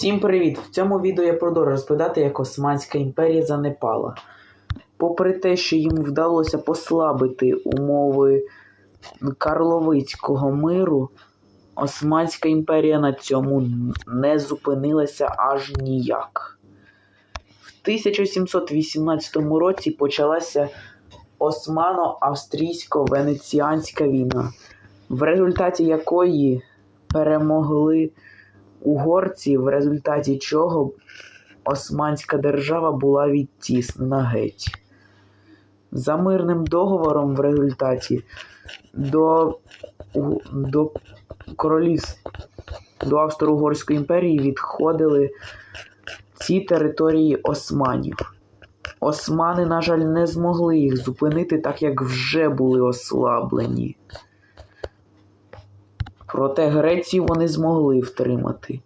Всім привіт! В цьому відео я продовжу розповідати, як Османська імперія занепала. Попри те, що їм вдалося послабити умови Карловицького миру, Османська імперія на цьому не зупинилася аж ніяк. В 1718 році почалася Османо-Австрійсько-Венеціанська війна, в результаті якої перемогли угорці, в результаті чого Османська держава була відтіснена геть. За мирним договором в результаті до, до королівств до Австро-Угорської імперії відходили ці території османів. Османи, на жаль, не змогли їх зупинити, так як вже були ослаблені. Проте Грецію вони змогли втримати.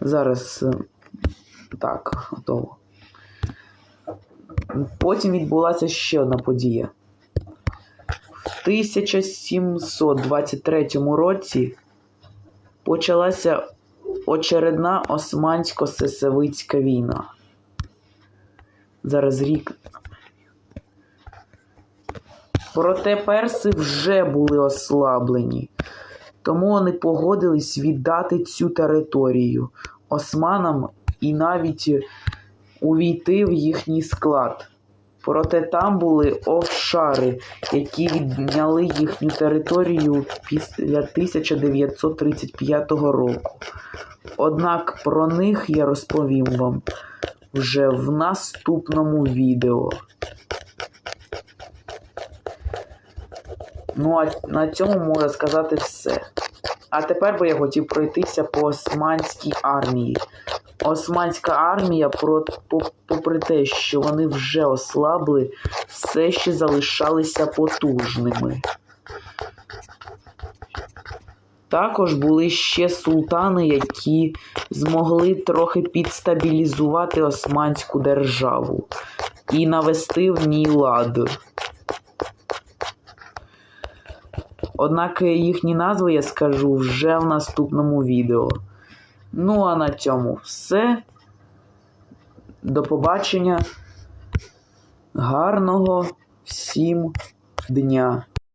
Зараз е, так, готово. Потім відбулася ще одна подія. В 1723 році почалася очередна османсько-сесевицька війна. Зараз рік. Проте перси вже були ослаблені, тому вони погодились віддати цю територію османам і навіть увійти в їхній склад. Проте там були офшари, які відняли їхню територію після 1935 року. Однак про них я розповім вам вже в наступному відео. Ну а на цьому можна сказати все. А тепер би я хотів пройтися по османській армії. Османська армія, попри те, що вони вже ослабли, все ще залишалися потужними. Також були ще султани, які змогли трохи підстабілізувати Османську державу і навести в ній лад. Однак їхні назви я скажу вже в наступному відео. Ну а на цьому все. До побачення. Гарного всім дня!